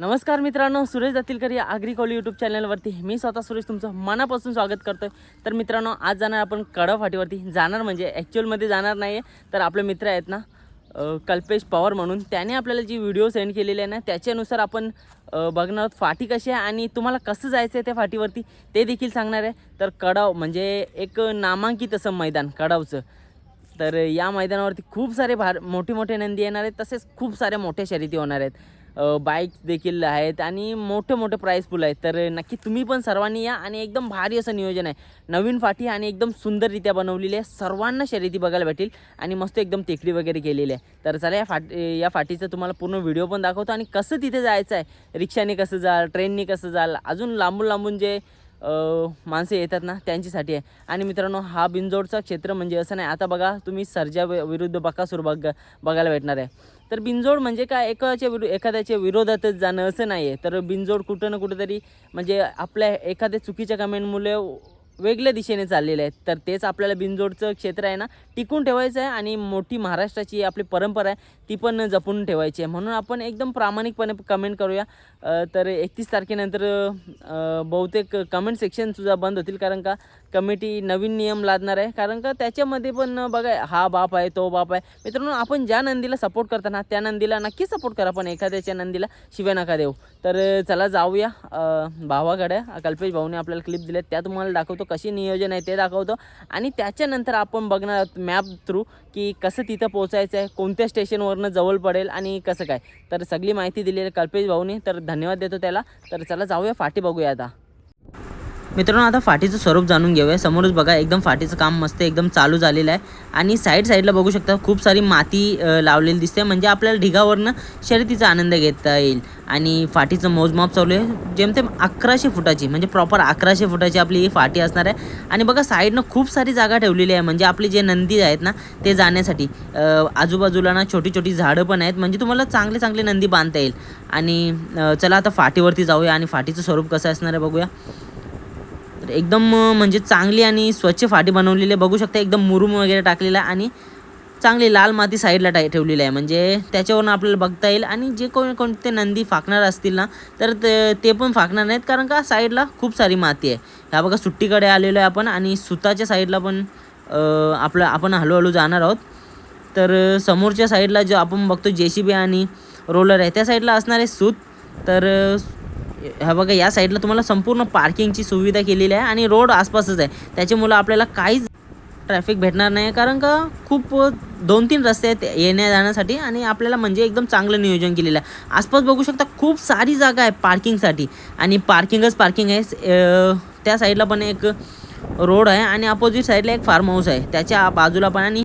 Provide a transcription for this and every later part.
नमस्कार मित्रांनो सुरेश दातीलकर या आग्रिकॉल यूट्यूब चॅनलवरती मी स्वतः सुरेश तुमचं मनापासून स्वागत करतो आहे तर मित्रांनो आज जाणार आपण कडफाटीवरती जाणार म्हणजे ॲक्च्युअलमध्ये जाणार नाही आहे तर आपले मित्र आहेत ना कल्पेश पवार म्हणून. त्याने आपल्याला जी व्हिडिओ सेंड केलेली आहे ना त्याच्यानुसार आपण बघणार आहोत फाटी कशी आहे आणि तुम्हाला कसं जायचं आहे त्या फाटीवरती ते देखील सांगणार आहे. तर कडाव म्हणजे एक नामांकित असं मैदान कडावचं. तर या मैदानावरती खूप सारे भार मोठे मोठे नंदी येणार आहेत. तसेच खूप साऱ्या मोठ्या शर्यती होणार आहेत. बाईक्स देखील आहेत आणि मोठे मोठे प्राईस पूल आहेत. तर नक्की तुम्ही पण सर्वांनी या आणि एकदम भारी असं नियोजन आहे. नवीन फाटी आणि एकदम सुंदररित्या बनवलेली आहे. सर्वांना शर्यती बघायला भेटेल आणि मस्त एकदम टेकडी वगैरे केलेली आहे. तर चला या फाटी या फाटीचं तुम्हाला पूर्ण व्हिडिओ पण दाखवतो आणि कसं तिथे जायचं आहे. रिक्षाने कसं जाल ट्रेनने कसं जाल अजून लांबून लांबून जे माणसे येतात ना त्यांच्यासाठी आहे. आणि मित्रांनो हा बिंजोडचा क्षेत्र म्हणजे असं नाही. आता बघा तुम्ही सर्जा विरुद्ध बकासूर बघ बघायला भेटणार आहे. तर बिंजोड म्हणजे काय? एकाच्या विरु एखाद्याच्या विरोधातच जाणं असं नाही आहे तर बिंजोड कुठं ना कुठंतरी म्हणजे आपल्या एखाद्या चुकीच्या कमेंटमुळे वेगळ्या दिशेने चाललेले आहेत. तर तेच आपल्याला बिनजोडचं क्षेत्र आहे ना टिकून ठेवायचं आहे आणि मोठी महाराष्ट्राची आपली परंपरा आहे ती पण जपून ठेवायची आहे. म्हणून आपण एकदम प्रामाणिकपणे कमेंट करूया. तर एकतीस तारखेनंतर बहुतेक कमेंट सेक्शनसुद्धा बंद होतील. कारण का कमिटी नवीन नियम लादणार आहे. कारण का त्याच्यामध्ये पण बघा हा बाप आहे तो बाप आहे. मित्रांनो आपण ज्या नंदीला सपोर्ट करताना त्या नंदीला नक्की सपोर्ट करा. पण एखाद्याच्या नंदीला शिव्या नका देऊ. तर चला जाऊया. भावाकडे कल्पेश भाऊने आपल्याला क्लिप दिले त्या तुम्हाला दाखवतो कशी नियोजन आहे ते दाखवतो. आणि त्याच्यानंतर आपण बघणार मॅप थ्रू की कसं तिथं पोहोचायचं आहे कोणत्या स्टेशनवरनं जवळ पडेल आणि कसं काय. तर सगळी माहिती दिलेली कल्पेश भाऊने. तर धन्यवाद देतो त्याला. तर चला जाऊया फाटी बघूया आता. मित्रांनो आता फाटीचं स्वरूप जाणून घेऊया. समोरच बघा एकदम फाटीचं काम मस्त एकदम चालू झालेलं आहे. आणि साईड साईडला बघू शकता खूप सारी माती लावलेली दिसते. म्हणजे आपल्याला ढिगावरनं शर्यतीचा आनंद घेता येईल. आणि फाटीचं मोजमाप चालू आहे. जेमतेम अकराशे फुटाची म्हणजे प्रॉपर अकराशे फुटाची आपली ही फाटी असणार आहे. आणि बघा साईडनं खूप सारी जागा ठेवलेली आहे. म्हणजे आपली जे नंदी आहेत ना ते जाण्यासाठी. आजूबाजूला ना छोटी छोटी झाडं पण आहेत. म्हणजे तुम्हाला चांगले चांगले नंदी बांधता येईल. आणि चला आता फाटीवरती जाऊया आणि फाटीचं स्वरूप कसं असणार आहे बघूया. एकदम म्हणजे चांगली आणि स्वच्छ फाटी बनवलेली बघू शकता एकदम मुरुम वगैरे टाकलेला आहे आणि चांगली लाल माती साईडला टाय ठेवलेली आहे. म्हणजे त्याच्यावरून आपल्याला बघता येईल. आणि जे कोण कोणते नंदी फाकणार असतील ना तर ते ते पण फाकणार नाहीत. कारण का साईडला खूप सारी माती आहे. ह्या बघा सुट्टीकडे आलेलो आहे आपण आणि सुताच्या साईडला पण आपलं आपण हळूहळू जाणार आहोत. तर समोरच्या साईडला जो आपण बघतो जे सी बी आणि रोलर आहे त्या साईडला असणार आहे सूत. तर ह्या बघा या साईडला तुम्हाला संपूर्ण पार्किंगची सुविधा केलेली आहे आणि रोड आसपासच आहे. त्याच्यामुळं आपल्याला काहीच ट्रॅफिक भेटणार नाही कारण का खूप दोन तीन रस्ते आहेत येण्या जाण्यासाठी आणि आपल्याला म्हणजे एकदम चांगलं नियोजन केलेलं आहे. आसपास बघू शकता खूप सारी जागा आहे पार्किंगसाठी आणि पार्किंगच पार्किंग आहे. त्या साईडला पण एक रोड आहे आणि अपोजिट साईडला एक फार्म हाऊस आहे. त्याच्या बाजूला पण आणि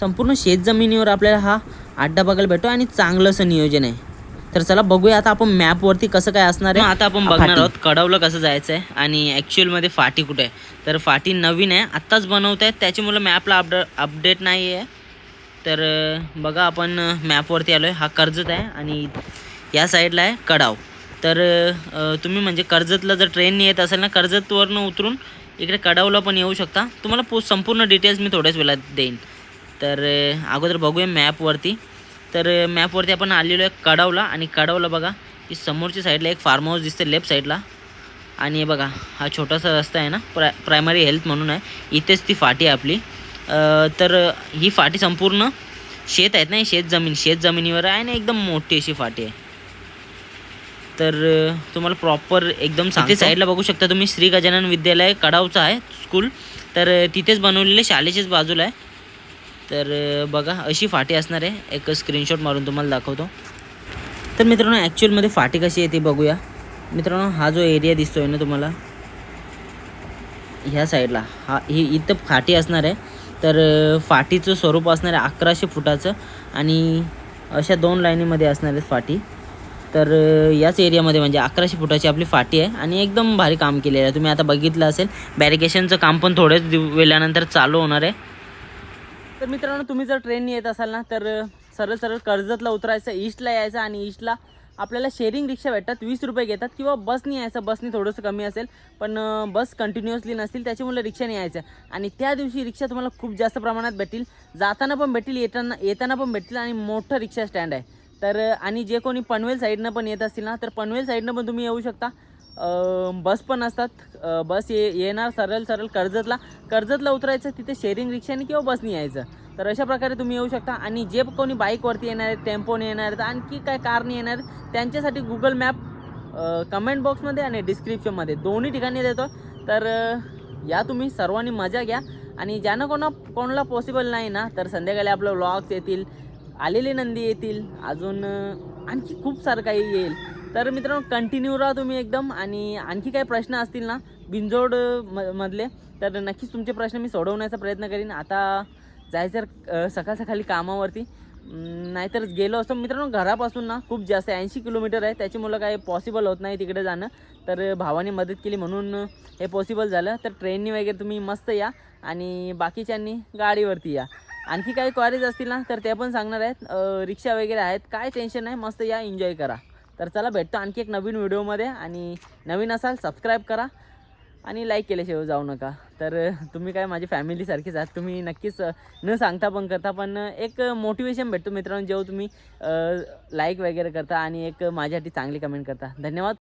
संपूर्ण शेतजमिनीवर आपल्याला हा अड्डा बघायला भेटतो आणि चांगलंसं नियोजन आहे. तर चला बघूया आता आपण मॅपवरती कसं काय असणार आहे. आता आपण बघणार आहोत कडवलं कसं जायचं आहे आणि ॲक्च्युअलमध्ये फाटी कुठे आहे. तर फाटी नवीन आहे आत्ताच बनवत आहेत त्याच्यामुळं मॅपला अपड अपडेट नाही आहे तर बघा आपण मॅपवरती आलो आहे हा कर्जत आहे आणि या साईडला आहे कडाव तर तुम्ही म्हणजे कर्जतला जर ट्रेनने येत असेल ना कर्जतवरनं उतरून इकडे कडावला पण येऊ शकता. तुम्हाला पो संपूर्ण डिटेल्स मी थोड्याच वेळात देईन. तर अगोदर बघूया मॅपवरती तर मॅपवरती आपण आलेलो आहे कडावला आणि कडावला बघा की समोरच्या साईडला एक फार्म हाऊस दिसते लेफ्ट साईडला आणि हे बघा हा छोटासा रस्ता आहे ना प्राय प्रायमरी हेल्थ म्हणून आहे. इथेच ती फाटी आहे आपली. तर ही फाटी संपूर्ण शेत आहेत ना शेत जमीन शेत जमिनीवर आहे आणि एकदम मोठी अशी फाटी आहे. तर तुम्हाला प्रॉपर एकदम सांगते. साईडला बघू शकता तुम्ही श्री गजानन विद्यालय कडावचं आहे स्कूल तर तिथेच बनवलेले शाळेच्याच बाजूला आहे. तर बघा अशी फाटी असणार आहे. एक स्क्रीनशॉट मारून तुम्हाला दाखवतो. तर मित्रांनो ॲक्च्युअलमध्ये फाटी कशी आहे ती बघूया. मित्रांनो हा जो एरिया दिसतोय ना तुम्हाला ह्या साईडला हा ही इथं फाटी असणार आहे. तर फाटीचं स्वरूप असणार आहे अकराशे फुटाचं आणि अशा दोन लाईनीमध्ये असणार आहेत फाटी. तर याच एरियामध्ये म्हणजे अकराशे फुटाची आपली फाटी आहे आणि एकदम भारी काम केलेलं आहे. तुम्ही आता बघितलं असेल बॅरिकेशनचं काम पण थोड्याच दिव वेळानंतर चालू होणार आहे. तर मित्रांनो तुम्ही जर ट्रेनने येत असाल ना तर सरळ सरळ कर्जतला उतरायचं ईस्टला यायचं आणि ईस्टला आपल्याला शेअरिंग रिक्षा भेटतात. वीस रुपये घेतात किंवा बसनी यायचं. बसनी थोडंसं कमी असेल पण बस कंटिन्युअसली नसतील त्याच्यामुळे रिक्षाने यायचं. आणि त्या दिवशी रिक्षा तुम्हाला खूप जास्त प्रमाणात भेटतील. जाताना पण भेटतील येताना येताना पण भेटतील आणि मोठं रिक्षा स्टँड आहे. तर आणि जे कोणी पनवेल साईडनं पण येत असतील ना तर पनवेल साईडनं पण तुम्ही येऊ शकता. बस पण असतात. बस ये येणार सरळ सरळ कर्जतला. कर्जतला उतरायचं तिथे शेअरिंग रिक्षाने किंवा बसने यायचं. तर अशा प्रकारे तुम्ही येऊ शकता. आणि जे कोणी बाईकवरती येणार आहेत टेम्पोने येणार आहेत आणखी काय कारने येणार आहेत त्यांच्यासाठी गुगल मॅप कमेंट बॉक्समध्ये आणि डिस्क्रिप्शनमध्ये दोन्ही ठिकाणी देतो. तर या तुम्ही सर्वांनी मजा घ्या. आणि ज्यानं कोणा कोणाला पॉसिबल नाही ना तर संध्याकाळी आपलं व्लॉग्स येतील. आलेले नंदी येतील. अजून आणखी खूप सारं काही येईल. तर मित्रांनो कंटिन्यू राहा तुम्ही एकदम. आणि आणखी काही प्रश्न असतील ना बिंजोड म मधले तर नक्कीच तुमचे प्रश्न मी सोडवण्याचा प्रयत्न करीन. आता जायचं सकाळ सकाळी कामावरती. नाहीतर गेलो असतो. मित्रांनो घरापासून ना खूप जास्त ऐंशी किलोमीटर आहे. त्याच्यामुळं काही पॉसिबल होत नाही तिकडे जाणं. तर भावाने मदत केली म्हणून हे पॉसिबल झालं. तर ट्रेननी वगैरे तुम्ही मस्त या. आणि बाकीच्यांनी गाडीवरती या. आणखी काही क्वारीज असतील ना तर ते पण सांगणार आहेत. रिक्षा वगैरे आहेत. काय टेन्शन नाही. मस्त या. एन्जॉय करा. तर चला भेटतो आणखी एक नवीन व्हिडिओमध्ये. आणि नवीन असाल सबस्क्राईब करा. आणि लाईक केल्याशिवाय जाऊ नका. तर तुम्ही काय माझी फॅमिलीसारखीच आहात. तुम्ही नक्कीच न सांगता पण करता पण एक मोटिवेशन भेटतो मित्रांनो जेव्हा तुम्ही लाईक वगैरे करता आणि एक माझ्यासाठी चांगली कमेंट करता. धन्यवाद.